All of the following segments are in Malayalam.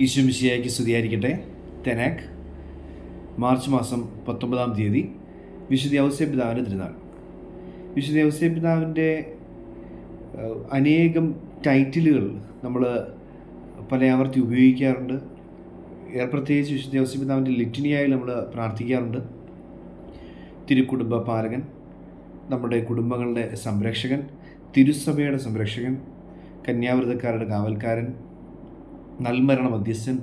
ഈശ്വമിശിയായിക്ക് സ്തുതിയായിരിക്കട്ടെ. തെനാക് മാർച്ച് മാസം പത്തൊമ്പതാം തീയതി വിശുദ്ധ ഔസ്യപിതാവിന്റെ തിരുനാൾ. വിശുദ്ധ ഔസ്യപിതാവിന്റെ അനേകം ടൈറ്റിലുകൾ നമ്മൾ പല ആവർത്തി ഉപയോഗിക്കാറുണ്ട്. പ്രത്യേകിച്ച് വിശുദ്ധ ഔസ്യപിതാവിന്റെ ലിറ്റിനിയായി നമ്മൾ പ്രാർത്ഥിക്കാറുണ്ട്. തിരുക്കുടുംബ പാലകൻ നമ്മുടെ കുടുംബങ്ങളുടെ സംരക്ഷകൻ തിരുസഭയുടെ സംരക്ഷകൻ കന്യാവ്രതക്കാരുടെ കാവൽക്കാരൻ നൽമരണ മധ്യസ്ഥൻ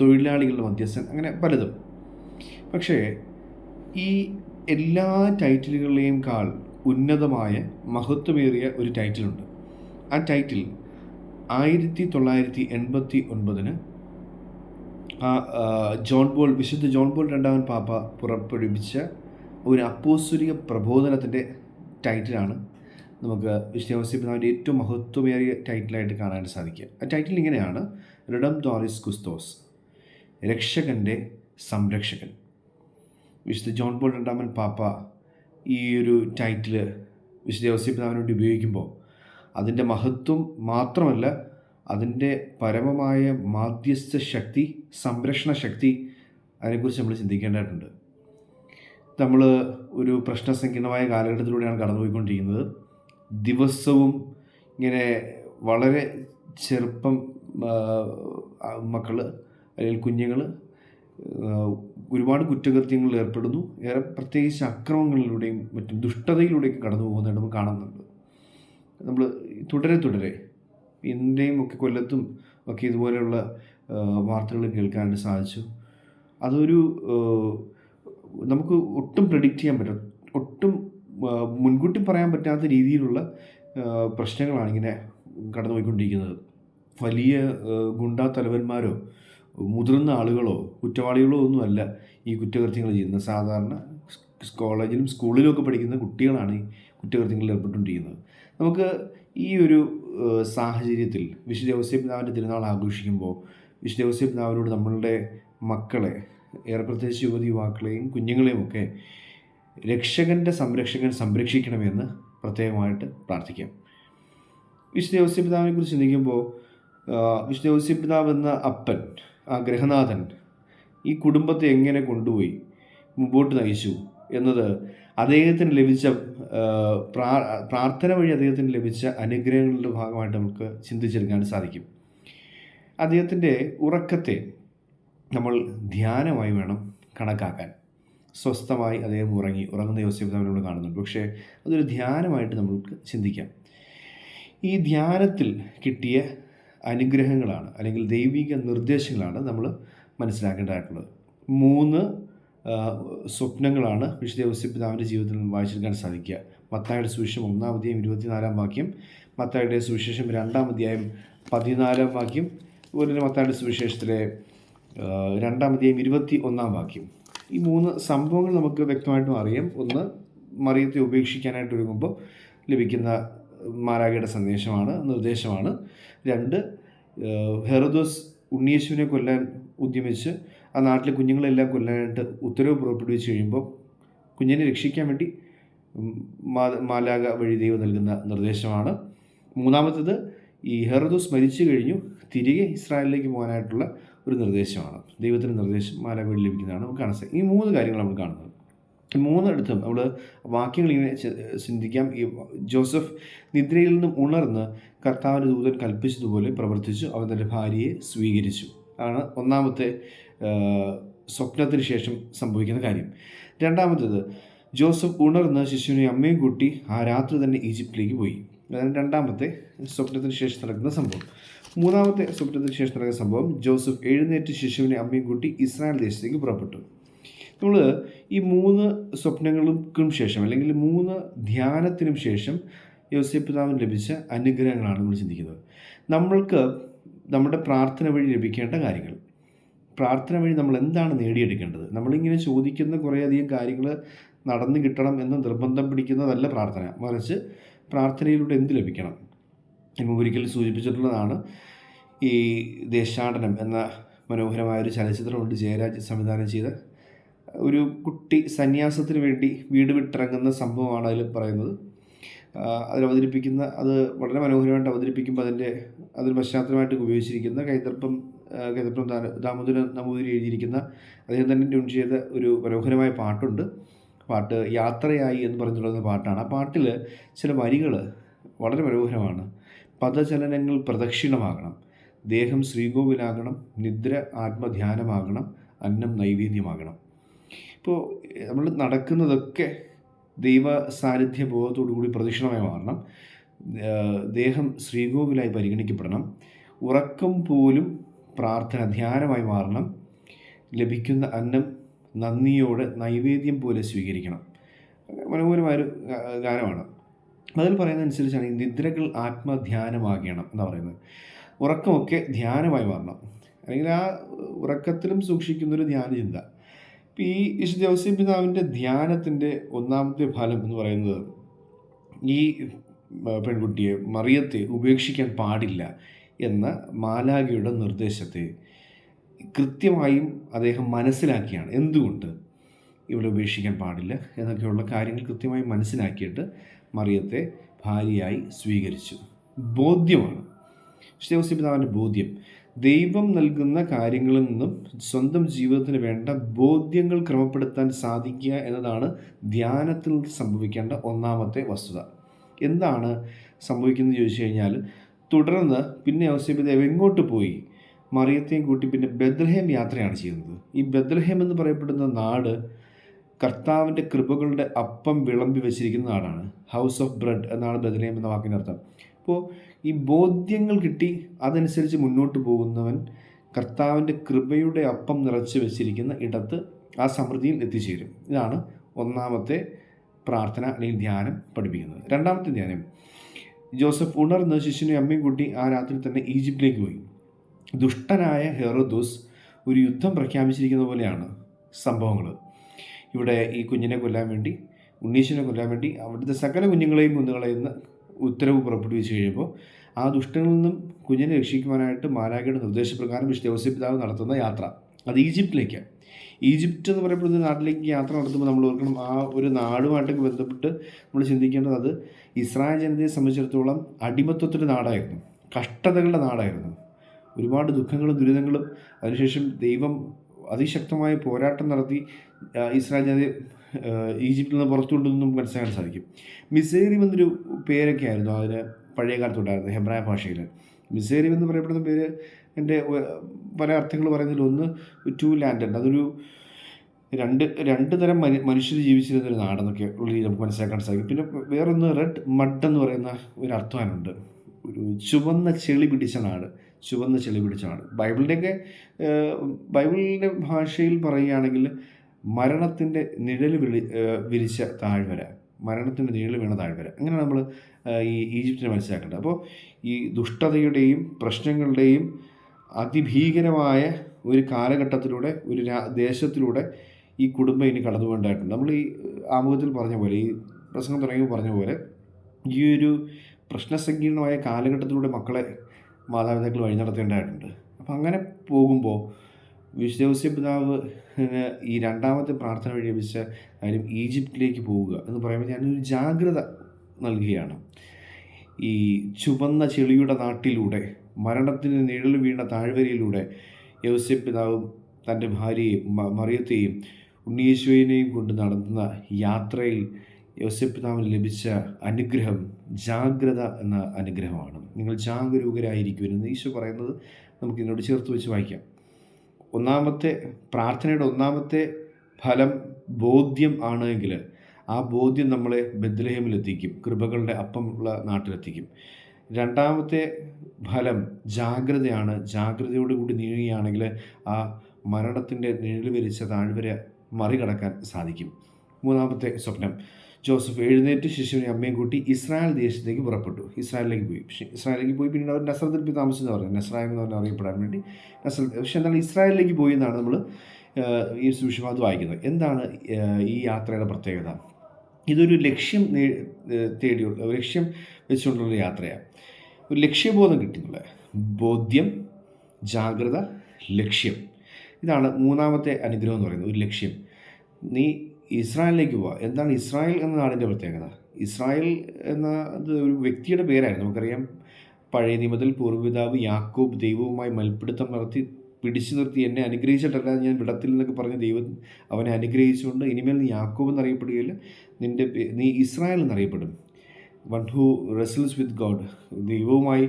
തൊഴിലാളികളുടെ മധ്യസ്ഥൻ അങ്ങനെ പലതും. പക്ഷേ ഈ എല്ലാ ടൈറ്റിലുകളെയും കാൾ ഉന്നതമായ മഹത്വമേറിയ ഒരു ടൈറ്റിലുണ്ട്. ആ ടൈറ്റിൽ ആയിരത്തി തൊള്ളായിരത്തി എൺപത്തി ഒൻപതിന് ആ ജോൺ ബോൾ വിശുദ്ധ ജോൺ ബോൾ രണ്ടാമൻ പാപ്പ പുറപ്പെടുവിച്ച ഒരു അപ്പോസ്വരിക പ്രബോധനത്തിന്റെ ടൈറ്റിലാണ് നമുക്ക് വിശ്വസിപ്പിതാവിന്റെ ഏറ്റവും മഹത്വമേറിയ ടൈറ്റിലായിട്ട് കാണാൻ സാധിക്കുക. ആ ടൈറ്റിൽ ഇങ്ങനെയാണ്. റിഡം ദോറിസ് കുസ്തോസ് രക്ഷകന്റെ സംരക്ഷകൻ. വിശുദ്ധ ജോൺ പോൾ രണ്ടാമൻ പാപ്പ ഈ ഒരു ടൈറ്റിൽ വിശുദ്ധ വേണ്ടി ഉപയോഗിക്കുമ്പോൾ അതിന്റെ മഹത്വം മാത്രമല്ല അതിന്റെ പരമമായ മാധ്യസ്ഥ ശക്തി സംരക്ഷണ ശക്തി അതിനെക്കുറിച്ച് നമ്മൾ ചിന്തിക്കേണ്ടതായിട്ടുണ്ട്. നമ്മൾ ഒരു പ്രശ്നസങ്കീർണമായ കാലഘട്ടത്തിലൂടെയാണ് കടന്നുപോയിക്കൊണ്ടിരിക്കുന്നത്. ദിവസവും ഇങ്ങനെ വളരെ ചെറുപ്പം മക്കൾ അല്ലെങ്കിൽ കുഞ്ഞുങ്ങൾ ഒരുപാട് കുറ്റകൃത്യങ്ങളിൽ ഏർപ്പെടുന്നു. ഏറെ പ്രത്യേകിച്ച് അക്രമങ്ങളിലൂടെയും മറ്റും ദുഷ്ടതയിലൂടെയൊക്കെ കടന്നു പോകുന്നതായിട്ട് നമുക്ക് കാണുന്നുണ്ട്. നമ്മൾ തുടരെ തുടരെ ഇന്ത്യയും ഒക്കെ കൊല്ലത്തും ഒക്കെ ഇതുപോലെയുള്ള വാർത്തകൾ കേൾക്കാനായിട്ട് സാധിച്ചു. അതൊരു നമുക്ക് ഒട്ടും പ്രെഡിക്റ്റ് ചെയ്യാൻ പറ്റും ഒട്ടും മുൻകൂട്ടി പറയാൻ പറ്റാത്ത രീതിയിലുള്ള പ്രശ്നങ്ങളാണ് ഇങ്ങനെ കടന്നുപോയിക്കൊണ്ടിരിക്കുന്നത്. വലിയ ഗുണ്ടാ തലവന്മാരോ മുതിർന്ന ആളുകളോ കുറ്റവാളികളോ ഒന്നുമല്ല ഈ കുറ്റകൃത്യങ്ങൾ ചെയ്യുന്നത്. സാധാരണ കോളേജിലും സ്കൂളിലും ഒക്കെ പഠിക്കുന്ന കുട്ടികളാണ് ഈ കുറ്റകൃത്യങ്ങളിൽ ഏർപ്പെട്ടുകൊണ്ടിരിക്കുന്നത്. നമുക്ക് ഈ ഒരു സാഹചര്യത്തിൽ വിശുദ്ധ ഔസ്യപിതാവിന്റെ തിരുനാൾ ആഘോഷിക്കുമ്പോൾ വിശുദ്ധ ഔസ്യപിതാവിനോട് നമ്മളുടെ മക്കളെ ഏറെ പ്രത്യേകിച്ച് യുവതി യുവാക്കളെയും കുഞ്ഞുങ്ങളെയും ഒക്കെ രക്ഷകന്റെ സംരക്ഷകൻ സംരക്ഷിക്കണമെന്ന് പ്രത്യേകമായിട്ട് പ്രാർത്ഥിക്കാം. വിശുദ്ധ ഔസ്യപിതാവിനെ കുറിച്ച് ചിന്തിക്കുമ്പോൾ വിശുദ്ധ ഔസ്യപിതാവ് എന്ന അപ്പൻ ആ ഗ്രഹനാഥൻ ഈ കുടുംബത്തെ എങ്ങനെ കൊണ്ടുപോയി മുമ്പോട്ട് നയിച്ചു എന്നത് അദ്ദേഹത്തിന് ലഭിച്ച പ്രാ- പ്രാർത്ഥന വഴി അദ്ദേഹത്തിന് ലഭിച്ച അനുഗ്രഹങ്ങളുടെ ഭാഗമായിട്ട് നമുക്ക് ചിന്തിച്ചെടുക്കാൻ സാധിക്കും. അദ്ദേഹത്തിന്റെ ഉറക്കത്തെ നമ്മൾ ധ്യാനമായി വേണം കണക്കാക്കാൻ. സ്വസ്ഥമായി അദ്ദേഹം ഉറങ്ങി ഉറങ്ങുന്ന യോസഫ് നമ്മൾ കാണുന്നുണ്ട്. പക്ഷേ അതൊരു ധ്യാനമായിട്ട് നമുക്ക് ചിന്തിക്കാം. ഈ ധ്യാനത്തിൽ കിട്ടിയ അനുഗ്രഹങ്ങളാണ് അല്ലെങ്കിൽ ദൈവിക നിർദ്ദേശങ്ങളാണ് നമ്മൾ മനസ്സിലാക്കേണ്ടതായിട്ടുള്ളത്. മൂന്ന് സ്വപ്നങ്ങളാണ് വിശുദ്ധ യോസഫ് ജീവിതത്തിൽ വായിച്ചെടുക്കാൻ സാധിക്കുക. മത്തായുടെ സുവിശേഷം ഒന്നാം അധ്യായം ഇരുപത്തിനാലാം വാക്യം മത്തായുടെ സുവിശേഷം രണ്ടാം അധ്യായം പതിനാലാം വാക്യം അതുപോലെ തന്നെ മത്തായുടെ സുവിശേഷത്തിലെ രണ്ടാം അധ്യായം ഇരുപത്തി ഒന്നാം വാക്യം. ഈ മൂന്ന് സംഭവങ്ങൾ നമുക്ക് വ്യക്തമായിട്ടും അറിയാം. ഒന്ന് മറിയത്തെ ഉപേക്ഷിക്കാനായിട്ട് ഒരുങ്ങുമ്പോൾ ലഭിക്കുന്ന മാരാഗയുടെ സന്ദേശമാണ് നിർദ്ദേശമാണ്. രണ്ട് ഹെറദോസ് ഉണ്ണിയേശുവിനെ കൊല്ലാൻ ഉദ്യമിച്ച് ആ നാട്ടിലെ കുഞ്ഞുങ്ങളെല്ലാം കൊല്ലാനായിട്ട് ഉത്തരവ് പുറപ്പെടുവിച്ച് കഴിയുമ്പോൾ കുഞ്ഞിനെ രക്ഷിക്കാൻ വേണ്ടി മാലാഗ വഴി ദൈവം നൽകുന്ന നിർദ്ദേശമാണ്. മൂന്നാമത്തേത് ഈ ഹെറദോസ് മരിച്ചു കഴിഞ്ഞു തിരികെ ഇസ്രായേലിലേക്ക് പോകാനായിട്ടുള്ള ഒരു നിർദ്ദേശമാണ്. ദൈവത്തിന്റെ നിർദ്ദേശം മാലാഖയിൽ ലഭിക്കുന്നതാണ് നമുക്ക് കാണാൻ സാധിക്കും ഈ മൂന്ന് കാര്യങ്ങൾ നമ്മൾ കാണുന്നത്. ഈ മൂന്നിടത്തും നമ്മൾ വാക്യങ്ങൾ ഇങ്ങനെ ചിന്തിക്കാം. ഈ ജോസഫ് നിദ്രയിൽ നിന്നും ഉണർന്ന് കർത്താവിന്റെ ദൂതൻ കൽപ്പിച്ചതുപോലെ പ്രവർത്തിച്ചു. അവൻ തന്റെ ഭാര്യയെ സ്വീകരിച്ചു. ആണ് ഒന്നാമത്തെ സ്വപ്നത്തിന് ശേഷം സംഭവിക്കുന്ന കാര്യം. രണ്ടാമത്തേത് ജോസഫ് ഉണർന്ന് ശിശുവിനെ അമ്മയും കൂട്ടി ആ രാത്രി തന്നെ ഈജിപ്തിലേക്ക് പോയി. അതാണ് രണ്ടാമത്തെ സ്വപ്നത്തിന് ശേഷം നടക്കുന്ന സംഭവം. മൂന്നാമത്തെ സ്വപ്നത്തിന് ശേഷം നടക്കുന്ന സംഭവം ജോസഫ് എഴുന്നേറ്റ് ശിശുവിനെ അമ്മയും കൂട്ടി ഇസ്രായേൽ ദേശത്തേക്ക് പുറപ്പെട്ടു. നമ്മൾ ഈ മൂന്ന് സ്വപ്നങ്ങൾക്കും ശേഷം അല്ലെങ്കിൽ മൂന്ന് ധ്യാനത്തിനും ശേഷം യോസഫ് പിതാവിന് ലഭിച്ച അനുഗ്രഹങ്ങളാണ് നമ്മൾ ചിന്തിക്കുന്നത്. നമ്മൾക്ക് നമ്മുടെ പ്രാർത്ഥന വഴി ലഭിക്കേണ്ട കാര്യങ്ങൾ. പ്രാർത്ഥന വഴി നമ്മൾ എന്താണ് നേടിയെടുക്കേണ്ടത്? നമ്മളിങ്ങനെ ചോദിക്കുന്ന കുറേയധികം കാര്യങ്ങൾ നടന്നു കിട്ടണം എന്ന് നിർബന്ധം പിടിക്കുന്നതല്ല പ്രാർത്ഥന. മറിച്ച് പ്രാർത്ഥനയിലൂടെ എന്ത് ലഭിക്കണം? മുമ്പ് ഒരിക്കൽ സൂചിപ്പിച്ചിട്ടുള്ളതാണ് ഈ ദേശാടനം എന്ന മനോഹരമായ ഒരു ചലച്ചിത്രമുണ്ട് ജയരാജ് സംവിധാനം ചെയ്ത. ഒരു കുട്ടി സന്യാസത്തിന് വേണ്ടി വീട് വിട്ടിറങ്ങുന്ന സംഭവമാണ് അതിൽ പറയുന്നത്. അതിൽ അവതരിപ്പിക്കുന്ന അത് വളരെ മനോഹരമായിട്ട് അവതരിപ്പിക്കുമ്പോൾ അതിന്റെ അതിൽ പശ്ചാത്തലമായിട്ട് ഉപയോഗിച്ചിരിക്കുന്ന കൈതർപ്പം കഥപ്പം ദാമോദരൻ നമ്പൂതിരി എഴുതിയിരിക്കുന്ന അദ്ദേഹം തന്നെ ട്യൂൺ ചെയ്ത ഒരു മനോഹരമായ പാട്ടുണ്ട്. പാട്ട് യാത്രയായി എന്ന് പറഞ്ഞു തുടങ്ങുന്ന പാട്ടാണ്. ആ പാട്ടിൽ ചില വരികൾ വളരെ മനോഹരമാണ്. പദചലനങ്ങൾ പ്രദക്ഷിണമാകണം. ദേഹം ശ്രീകോവിലാകണം നിദ്ര ആത്മധ്യാനമാകണം അന്നം നൈവേദ്യമാകണം. ഇപ്പോൾ നമ്മൾ നടക്കുന്നതൊക്കെ ദൈവ സാന്നിധ്യ കൂടി പ്രദക്ഷിണമായി മാറണം. ദേഹം ശ്രീകോവിലായി പരിഗണിക്കപ്പെടണം. ഉറക്കം പോലും പ്രാർത്ഥന ധ്യാനമായി മാറണം. ലഭിക്കുന്ന അന്നം നന്ദിയോടെ നൈവേദ്യം പോലെ സ്വീകരിക്കണം. മനോഹരമായൊരു ഗാനമാണ്. അതിൽ പറയുന്നതനുസരിച്ചാണ് ഈ നിദ്രകൾ ആത്മധ്യാനമാകണം എന്ന് പറയുന്നത്. ഉറക്കമൊക്കെ ധ്യാനമായി മാറണം. അല്ലെങ്കിൽ ആ ഉറക്കത്തിലും സൂക്ഷിക്കുന്നൊരു ധ്യാനചിന്ത. ഇപ്പം ഈ വിശുദ്ധ ഔസ്യ പിതാവിന്റെ ധ്യാനത്തിന്റെ ഒന്നാമത്തെ ഫലം എന്ന് പറയുന്നത് ഈ പെൺകുട്ടിയെ മറിയത്തെ ഉപേക്ഷിക്കാൻ പാടില്ല എന്ന മാലാഖയുടെ നിർദ്ദേശത്തെ കൃത്യമായും അദ്ദേഹം മനസ്സിലാക്കിയാണ്. എന്തുകൊണ്ട് ഇവിടെ ഉപേക്ഷിക്കാൻ പാടില്ല എന്നൊക്കെയുള്ള കാര്യങ്ങൾ കൃത്യമായി മനസ്സിലാക്കിയിട്ട് മറിയത്തെ ഭാര്യയായി സ്വീകരിച്ചു. ബോധ്യമാണ്. വിശുദ്ധ പിതാവിന്റെ ബോധ്യം. ദൈവം നൽകുന്ന കാര്യങ്ങളിൽ നിന്നും സ്വന്തം ജീവിതത്തിന് വേണ്ട ബോധ്യങ്ങൾ ക്രമപ്പെടുത്താൻ സാധിക്കുക എന്നതാണ് ധ്യാനത്തിൽ സംഭവിക്കേണ്ട ഒന്നാമത്തെ വസ്തുത. എന്താണ് സംഭവിക്കുന്നത് ചോദിച്ചു കഴിഞ്ഞാൽ തുടർന്ന് പിന്നെ ഔസേബിദേവ് എങ്ങോട്ട് പോയി? മറിയത്തെയും കൂട്ടി പിന്നെ ബദ്രഹേം യാത്രയാണ് ചെയ്യുന്നത്. ഈ ബദ്രഹേം എന്ന് പറയപ്പെടുന്ന നാട് കർത്താവിന്റെ കൃപകളുടെ അപ്പം വിളമ്പി വെച്ചിരിക്കുന്ന നാടാണ്. ഹൗസ് ഓഫ് ബ്രെഡ് എന്നാണ് ബദ്രഹേം എന്ന വാക്കിന്റെ അർത്ഥം. അപ്പോൾ ഈ ബോധ്യങ്ങൾ കിട്ടി അതനുസരിച്ച് മുന്നോട്ട് പോകുന്നവൻ കർത്താവിന്റെ കൃപയുടെ അപ്പം നിറച്ച് വെച്ചിരിക്കുന്ന ഇടത്ത് ആ സമൃദ്ധിയിൽ എത്തിച്ചേരും. ഇതാണ് ഒന്നാമത്തെ പ്രാർത്ഥന അല്ലെങ്കിൽ ധ്യാനം പഠിപ്പിക്കുന്നത്. രണ്ടാമത്തെ ധ്യാനം. ജോസഫ് ഉണർന്ന് ശിശുവിനെ അമ്മയും കൂട്ടി ആ രാത്രി തന്നെ ഈജിപ്തിലേക്ക് പോയി. ദുഷ്ടനായ ഹെറോദോസ് ഒരു യുദ്ധം പ്രഖ്യാപിച്ചിരിക്കുന്ന പോലെയാണ് സംഭവങ്ങൾ. ഇവിടെ ഈ കുഞ്ഞിനെ കൊല്ലാൻ വേണ്ടി ഉണ്ണീശിനെ കൊല്ലാൻ വേണ്ടി അവിടുത്തെ സകല കുഞ്ഞുങ്ങളെയും കുന്നുകളെയും ഉത്തരവ് പുറപ്പെടുവിച്ച് കഴിയുമ്പോൾ ആ ദുഷ്ടനിൽ നിന്നും കുഞ്ഞിനെ രക്ഷിക്കുവാനായിട്ട് മാലാഖയുടെ നിർദ്ദേശപ്രകാരം വിശുദ്ധ പിതാവ് നടത്തുന്ന യാത്ര. അത് ഈജിപ്തിലേക്കാണ്. ഈജിപ്റ്റ് എന്ന് പറയപ്പെടുന്ന നാട്ടിലേക്ക് യാത്ര നടത്തുമ്പോൾ നമ്മൾ ഓർക്കണം ആ ഒരു നാടുമായിട്ടൊക്കെ ബന്ധപ്പെട്ട് നമ്മൾ ചിന്തിക്കേണ്ടത് അത് ഇസ്രായേൽ ജനതയെ സംബന്ധിച്ചിടത്തോളം അടിമത്വത്തിന്റെ നാടായിരുന്നു. കഷ്ടതകളുടെ നാടായിരുന്നു. ഒരുപാട് ദുഃഖങ്ങളും ദുരിതങ്ങളും അതിനുശേഷം ദൈവം അതിശക്തമായ പോരാട്ടം നടത്തി ഇസ്രായേൽ ജനതയെ ഈജിപ്തിൽ നിന്ന് പുറത്തു കൊണ്ടുവന്നും മനസ്സിലാക്കാൻ സാധിക്കും. മിസേരി എന്നൊരു പേരൊക്കെ ആയിരുന്നു അതിന് പഴയ കാലത്തുണ്ടായിരുന്നത് ഹെബ്രായ ഭാഷയിൽ. മിസേരി എന്ന് പറയപ്പെടുന്ന പേര് എന്റെ പല അർത്ഥങ്ങൾ പറയുന്നതിൽ ഒന്ന് ടു ലാൻഡ് ഉണ്ട്. അതൊരു രണ്ട് രണ്ട് തരം മനു മനുഷ്യർ ജീവിച്ചിരുന്ന ഒരു നാടെന്നൊക്കെ ഉള്ള നമുക്ക് മനസ്സിലാക്കാൻ സാധിക്കും. പിന്നെ വേറൊന്ന് റെഡ് മഡ് എന്ന് പറയുന്ന ഒരു അർത്ഥവാനുണ്ട് ഒരു ചുവന്ന ചെളി പിടിച്ച നാട്. ചുവന്ന ചെളി പിടിച്ചാണ് ബൈബിളിന്റെയൊക്കെ ബൈബിളിന്റെ ഭാഷയിൽ പറയുകയാണെങ്കിൽ മരണത്തിന്റെ നിഴൽ വിളി വിരിച്ച താഴ്വര മരണത്തിന്റെ നിഴൽ വീണ താഴ്വര. അങ്ങനെ നമ്മൾ ഈ ഈജിപ്തിനെ മനസ്സിലാക്കേണ്ടത്. അപ്പോൾ ഈ ദുഷ്ടതയുടെയും പ്രശ്നങ്ങളുടെയും അതിഭീകരമായ ഒരു കാലഘട്ടത്തിലൂടെ ഒരു ദേശത്തിലൂടെ ഈ കുടുംബം ഇനി കടന്നു പോകേണ്ടതായിട്ടുണ്ട്. നമ്മൾ ഈ ആമുഖത്തിൽ പറഞ്ഞ പോലെ ഈ പ്രസംഗം തുടങ്ങിയപ്പോൾ പറഞ്ഞ പോലെ ഈ ഒരു പ്രശ്നസങ്കീർണമായ കാലഘട്ടത്തിലൂടെ മക്കളെ മാതാപിതാക്കൾ വഴി നടത്തേണ്ടതായിട്ടുണ്ട്. അപ്പം അങ്ങനെ പോകുമ്പോൾ വിശ്വസ്യ പിതാവ് ഈ രണ്ടാമത്തെ പ്രാർത്ഥന വഴി ലഭിച്ച കാര്യം ഈജിപ്തിലേക്ക് പോവുക എന്ന് പറയുമ്പോൾ ഞാനൊരു ജാഗ്രത നൽകുകയാണ്. ഈ ചുവന്ന ചെളിയുടെ നാട്ടിലൂടെ മരണത്തിന് നിഴൽ വീണ താഴ്വരയിലൂടെ യൗസ്യ പിതാവും തന്റെ ഭാര്യയെയും മറിയത്തെയും ഉണ്ണീശ്വരനെയും കൊണ്ട് നടത്തുന്ന യാത്രയിൽ യോസപിതാവിന് ലഭിച്ച അനുഗ്രഹം ജാഗ്രത എന്ന അനുഗ്രഹമാണ്. നിങ്ങൾ ജാഗരൂകരായിരിക്കുമെന്ന് ഈശോ പറയുന്നത് നമുക്ക് ഇതിനോട് ചേർത്ത് വെച്ച് വായിക്കാം. ഒന്നാമത്തെ പ്രാർത്ഥനയുടെ ഒന്നാമത്തെ ഫലം ബോധ്യം ആണെങ്കിൽ ആ ബോധ്യം നമ്മളെ ബദ്ലഹേമിലെത്തിക്കും കൃപകളുടെ അപ്പമുള്ള നാട്ടിലെത്തിക്കും. രണ്ടാമത്തെ ഫലം ജാഗ്രതയാണ്. ജാഗ്രതയോട് കൂടി നീങ്ങുകയാണെങ്കിൽ ആ മരണത്തിന്റെ നിഴൽ വിരിച്ച താഴ്വര മറികടക്കാൻ സാധിക്കും. മൂന്നാമത്തെ സ്വപ്നം. ജോസഫ് എഴുന്നേറ്റ് ശിശുവിനെ അമ്മയും കൂട്ടി ഇസ്രായേൽ ദേശത്തേക്ക് പുറപ്പെട്ടു. ഇസ്രായേലിലേക്ക് പോയി. പക്ഷേ ഇസ്രായേലിലേക്ക് പോയി പിന്നീട് അവർ നസ്രത്തിൽ പോയി താമസിച്ചെന്ന് പറയുന്നത്. നസ്രായ എന്ന് പറഞ്ഞാൽ അറിയപ്പെടാൻ വേണ്ടി നസ്ര പക്ഷേ എന്നാൽ ഇസ്രായേലിലേക്ക് പോയി എന്നാണ് നമ്മൾ ഈ സുഷിമാത് വായിക്കുന്നത്. എന്താണ് ഈ യാത്രയുടെ പ്രത്യേകത? ഇതൊരു ലക്ഷ്യം തേടിയുള്ള ലക്ഷ്യം വെച്ചുകൊണ്ടുള്ള യാത്രയാണ് ഒരു ലക്ഷ്യബോധം കിട്ടുന്നുള്ള ബോധ്യം ജാഗ്രത ലക്ഷ്യം. ഇതാണ് മൂന്നാമത്തെ അനുഗ്രഹം എന്ന് പറയുന്നത്. ഒരു ലക്ഷ്യം. നീ ഇസ്രായേലിലേക്ക് പോവുക എന്താണ് ഇസ്രായേൽ എന്ന നാടിന്റെ പ്രത്യേകത? ഇസ്രായേൽ എന്ന അത് ഒരു വ്യക്തിയുടെ പേരായിരുന്നു നമുക്കറിയാം പഴയ നിയമത്തിൽ പൂർവപിതാവ് യാക്കോബ് ദൈവവുമായി മൽപ്പിടുത്തം നടത്തി പിടിച്ചു നിർത്തി എന്നെ അനുഗ്രഹിച്ചിട്ടല്ല ഞാൻ വിടത്തിൽ എന്നൊക്കെ പറഞ്ഞ ദൈവം അവനെ അനുഗ്രഹിച്ചുകൊണ്ട് ഇനിമേൽ നീ യാക്കോബ് എന്നറിയപ്പെടുകയില്ല നിന്റെ നീ Israel എന്നറിയപ്പെടും. One who wrestles with God ദൈവവുമായി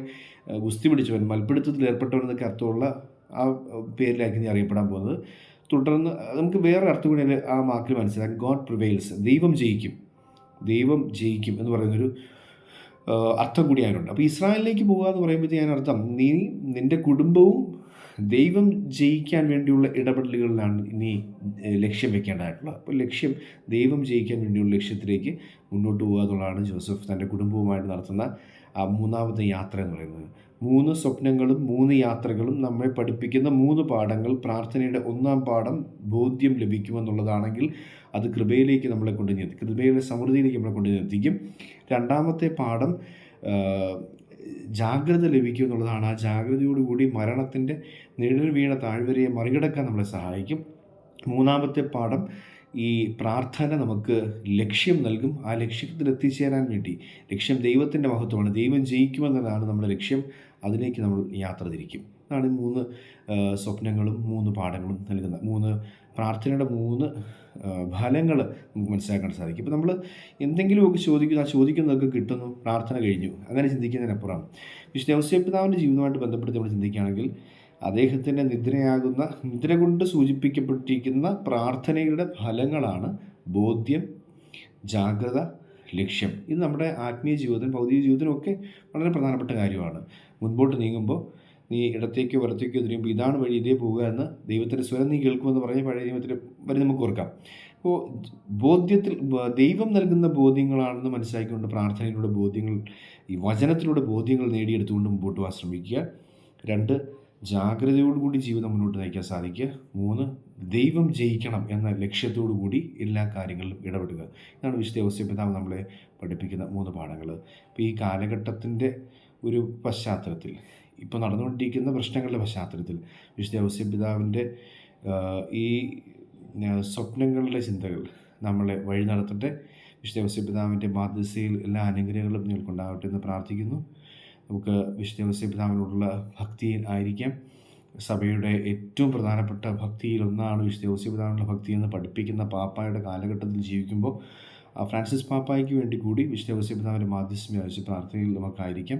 ഗുസ്തി പിടിച്ചവൻ മൽപ്പിടുത്തത്തിൽ ഏർപ്പെട്ടവൻ എന്നൊക്കെ അർത്ഥമുള്ള ആ പേരിലാക്കി നീ അറിയപ്പെടാൻ പോകുന്നത്. തുടർന്ന് നമുക്ക് വേറെ അർത്ഥം കൂടി ആ വാക്കിൽ മനസ്സിലാക്കാം. ഗോഡ് പ്രിവെയിൽസ് ദൈവം ജയിക്കും. ദൈവം ജയിക്കും എന്ന് പറയുന്നൊരു അർത്ഥം കൂടി അതിനുണ്ട്. അപ്പോൾ ഇസ്രായേലിലേക്ക് പോകുക എന്ന് പറയുമ്പോഴത്തേക്ക് അർത്ഥം നീ നിന്റെ കുടുംബവും ദൈവം ജയിക്കാൻ വേണ്ടിയുള്ള ഇടപെടലുകളിലാണ് നീ ലക്ഷ്യം വെക്കേണ്ടതായിട്ടുള്ളത്. അപ്പോൾ ലക്ഷ്യം ദൈവം ജയിക്കാൻ വേണ്ടിയുള്ള ലക്ഷ്യത്തിലേക്ക് മുന്നോട്ട് പോകുക എന്നുള്ളതാണ് ജോസഫ് തന്റെ കുടുംബവുമായിട്ട് നടത്തുന്ന ആ മൂന്നാമത്തെ യാത്ര എന്ന് പറയുന്നത്. മൂന്ന് സ്വപ്നങ്ങളും മൂന്ന് യാത്രകളും നമ്മെ പഠിപ്പിക്കുന്ന മൂന്ന് പാഠങ്ങൾ പ്രാർത്ഥനയുടെ ഒന്നാം പാഠം ബോധ്യം ലഭിക്കുമെന്നുള്ളതാണെങ്കിൽ അത് കൃപയിലേക്ക് നമ്മളെ കൊണ്ടു നിർത്തി കൃപയുടെ സമൃദ്ധിയിലേക്ക് നമ്മളെ കൊണ്ടു നിർത്തിക്കും രണ്ടാമത്തെ പാഠം ജാഗ്രത ലഭിക്കും എന്നുള്ളതാണ് ആ ജാഗ്രതയോടുകൂടി മരണത്തിന്റെ നിഴൽ വീണ താഴ്വരയെ മറികടക്കാൻ നമ്മളെ സഹായിക്കും. മൂന്നാമത്തെ പാഠം ഈ പ്രാർത്ഥന നമുക്ക് ലക്ഷ്യം നൽകും. ആ ലക്ഷ്യത്തിൽ എത്തിച്ചേരാൻ വേണ്ടി ലക്ഷ്യം ദൈവത്തിന്റെ മഹത്വമാണ്. ദൈവം ജയിക്കുമെന്നതാണ് നമ്മുടെ ലക്ഷ്യം. അതിലേക്ക് നമ്മൾ യാത്ര തിരിക്കും. അതാണ് മൂന്ന് സ്വപ്നങ്ങളും മൂന്ന് പാഠങ്ങളും നൽകുന്ന മൂന്ന് പ്രാർത്ഥനയുടെ മൂന്ന് ഫലങ്ങൾ നമുക്ക് മനസ്സിലാക്കാൻ സാധിക്കും. ഇപ്പോൾ നമ്മൾ എന്തെങ്കിലുമൊക്കെ ചോദിക്കുന്നു ആ ചോദിക്കുന്നതൊക്കെ കിട്ടുന്നു പ്രാർത്ഥന കഴിഞ്ഞു അങ്ങനെ ചിന്തിക്കുന്നതിനപ്പുറം വിശുദ്ധ ഔസ്യപിതാവിന്റെ ജീവിതമായിട്ട് ബന്ധപ്പെടുത്തി നമ്മൾ ചിന്തിക്കുകയാണെങ്കിൽ അദ്ദേഹത്തിന്റെ നിദ്രയാകുന്ന നിദ്ര കൊണ്ട് സൂചിപ്പിക്കപ്പെട്ടിരിക്കുന്ന പ്രാർത്ഥനയുടെ ഫലങ്ങളാണ് ബോധ്യം ജാഗ്രത ലക്ഷ്യം. ഇത് നമ്മുടെ ആത്മീയ ജീവിതത്തിനും ഭൗതിക ജീവിതത്തിനും ഒക്കെ വളരെ പ്രധാനപ്പെട്ട കാര്യമാണ്. മുൻപോട്ട് നീങ്ങുമ്പോൾ നീ ഇടത്തേക്കോ വലത്തേക്കോ തിരിയുമ്പോൾ ഇതാണ് വഴി ഇതേ പോവുക എന്ന് ദൈവത്തിന്റെ സ്വരം നീ കേൾക്കുമെന്ന് പറഞ്ഞ് പഴയ നിയമത്തിൽ വരെ നമുക്ക് ഓർക്കാം. അപ്പോൾ ബോധ്യത്തിൽ ദൈവം നൽകുന്ന ബോധ്യങ്ങളാണെന്ന് മനസ്സിലാക്കിക്കൊണ്ട് പ്രാർത്ഥനയിലൂടെ ബോധ്യങ്ങൾ ഈ വചനത്തിലൂടെ ബോധ്യങ്ങൾ നേടിയെടുത്തുകൊണ്ട് മുമ്പോട്ട് പോകാൻ ശ്രമിക്കുക. രണ്ട് ജാഗ്രതയോടുകൂടി ജീവിതം മുന്നോട്ട് നയിക്കാൻ സാധിക്കുക. മൂന്ന് ദൈവം ജയിക്കണം എന്ന ലക്ഷ്യത്തോടു കൂടി എല്ലാ കാര്യങ്ങളിലും ഇടപെടുക. ഇതാണ് വിശുദ്ധ ഔസ്യപിതാവ് നമ്മളെ പഠിപ്പിക്കുന്ന മൂന്ന് പാഠങ്ങൾ. ഇപ്പോൾ ഈ കാലഘട്ടത്തിന്റെ ഒരു പശ്ചാത്തലത്തിൽ. ഇപ്പോൾ നടന്നുകൊണ്ടിരിക്കുന്ന പ്രശ്നങ്ങളുടെ പശ്ചാത്തലത്തിൽ വിശുദ്ധ ഔസ്യപിതാവിന്റെ ഈ ആ, സ്വപ്നങ്ങളുടെ ചിന്തകൾ നമ്മളെ വഴി നടത്തട്ടെ. വിശുദ്ധ ഔസ്യപിതാവിന്റെ ബാധ്യതയിൽ എല്ലാ അനുഗ്രഹങ്ങളും നിങ്ങൾക്കുണ്ടാവട്ടെ എന്ന് പ്രാർത്ഥിക്കുന്നു. നമുക്ക് വിശുദ്ധ ഔസ്യപിതാവിനോടുള്ള ഭക്തിയിൽ ആയിരിക്കാം. സഭയുടെ ഏറ്റവും പ്രധാനപ്പെട്ട ഭക്തിയിൽ ഒന്നാണ് വിശുദ്ധ ഔസ്യപിതാവിനുള്ള ഭക്തി എന്ന് പഠിപ്പിക്കുന്ന പാപ്പായുടെ കാലഘട്ടത്തിൽ ജീവിക്കുമ്പോൾ ഫ്രാൻസിസ് പാപ്പായ്ക്ക് വേണ്ടി കൂടി വിശുദ്ധ ഔസ്യപിതാവിന്റെ മാധ്യസ്ഥം ആവശ്യ പ്രാർത്ഥനയിൽ നമുക്കായിരിക്കാം.